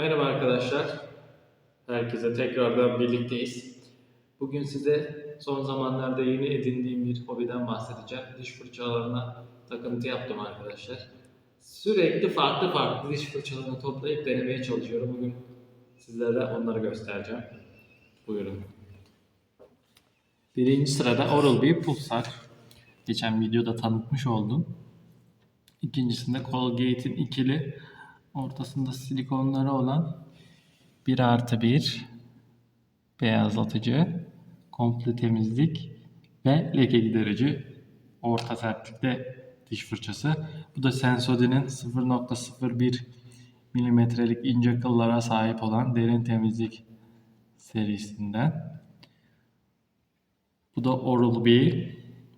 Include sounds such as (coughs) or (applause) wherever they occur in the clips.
Merhaba arkadaşlar. Herkese tekrardan birlikteyiz. Bugün size son zamanlarda yeni edindiğim bir hobiden bahsedeceğim. Diş fırçalarına takıntı yaptım arkadaşlar. Sürekli farklı farklı diş fırçalarını toplayıp denemeye çalışıyorum. Bugün sizlere onları göstereceğim. Buyurun. Birinci sırada Oral-B Pulsar. Geçen videoda tanıtmış oldum. İkincisinde Colgate'in ikili ortasında silikonları olan 1 artı 1 beyazlatıcı, komple temizlik ve leke giderici orta sertlikte diş fırçası. Bu da Sensodyne'in 0.01 milimetrelik ince kıllara sahip olan derin temizlik serisinden. Bu da Oral-B.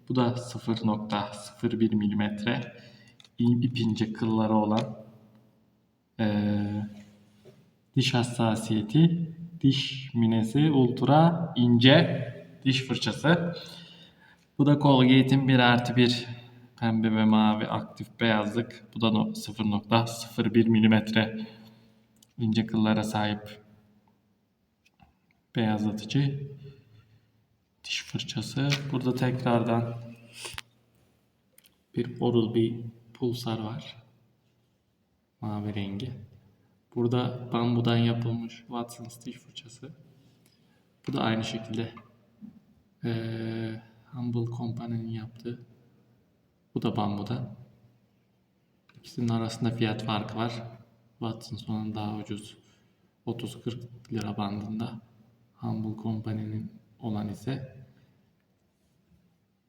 Bu da 0.01 milimetre ip ince kılları olan eee, diş hassasiyeti diş minesi ultra ince diş fırçası. Bu da Colgate'in 1 artı 1 pembe ve mavi aktif beyazlık. Bu da no- 0.01 milimetre ince kıllara sahip beyazlatıcı diş fırçası. Burada tekrardan bir Oral-B pulsar var. Mavi rengi. Burada bambudan yapılmış Watson's diş fırçası. Bu da aynı şekilde eee Humble Company'nin yaptığı. Bu da bambudan. İkisinin arasında fiyat farkı var. Watson's onun daha ucuz. 30-40 lira bandında. Humble Company'nin olan ise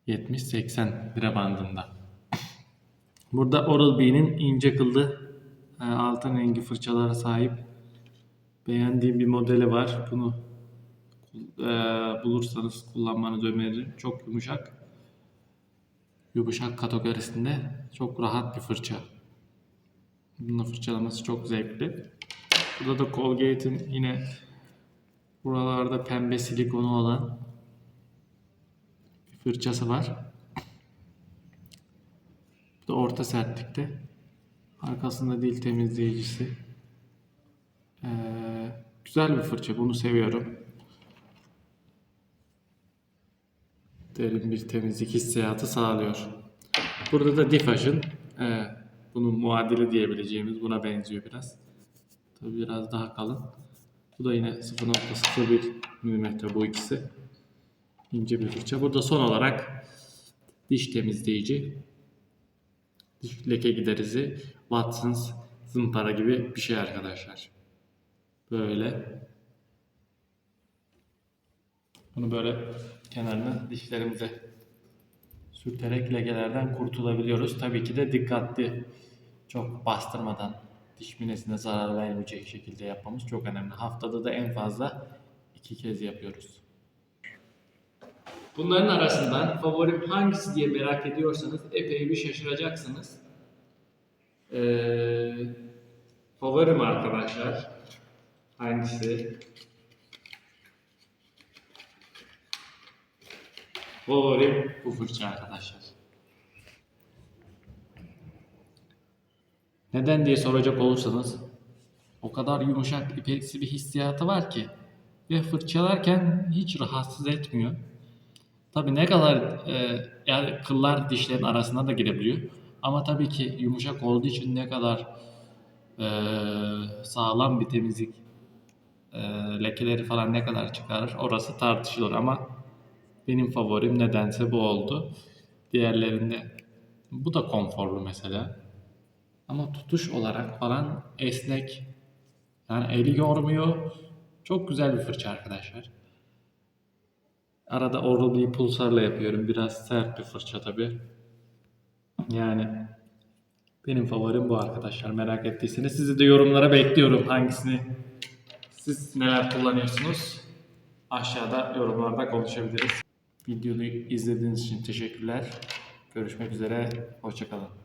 70-80 lira bandında. (coughs) Burada Oral-B'nin ince kıllı altın rengi fırçalara sahip beğendiğim bir modeli var. Bunu e, bulursanız kullanmanızı öneririm. Çok yumuşak. Yumuşak kategorisinde çok rahat bir fırça. Bununla fırçalaması çok zevkli. Burada da Colgate'in yine buralarda pembe silikonu olan bir fırçası var. Bu da orta sertlikte. Arkasında dil temizleyicisi. Ee, güzel bir fırça. Bunu seviyorum. Derin bir temizlik hissiyatı sağlıyor. Burada da Diffusion. Ee, bunun muadili diyebileceğimiz buna benziyor biraz. Tabii biraz daha kalın. Bu da yine 0.01 mm bu ikisi. İnce bir fırça. Burada son olarak diş temizleyici leke giderici Watson's zımpara gibi bir şey arkadaşlar. Böyle. Bunu böyle kenarına dişlerimize sürterek lekelerden kurtulabiliyoruz. Tabii ki de dikkatli, çok bastırmadan diş minesine zarar vermeyecek şekilde yapmamız çok önemli. Haftada da en fazla iki kez yapıyoruz. Bunların arasından favorim hangisi diye merak ediyorsanız epey bir şaşıracaksınız. Ee, favorim arkadaşlar hangisi? Favorim bu fırça arkadaşlar. Neden diye soracak olursanız o kadar yumuşak ipeksi bir hissiyatı var ki ve fırçalarken hiç rahatsız etmiyor. Tabi ne kadar e, yani kıllar dişlerin arasına da girebiliyor. Ama tabii ki yumuşak olduğu için ne kadar e, sağlam bir temizlik e, lekeleri falan ne kadar çıkarır orası tartışılır ama benim favorim nedense bu oldu. Diğerlerinde bu da konforlu mesela. Ama tutuş olarak falan esnek. Yani eli yormuyor. Çok güzel bir fırça arkadaşlar. Arada Oral-B pulsarla yapıyorum. Biraz sert bir fırça tabi. Yani benim favorim bu arkadaşlar. Merak ettiyseniz sizi de yorumlara bekliyorum. Hangisini siz neler kullanıyorsunuz? Aşağıda yorumlarda konuşabiliriz. Videoyu izlediğiniz için teşekkürler. Görüşmek üzere. Hoşçakalın.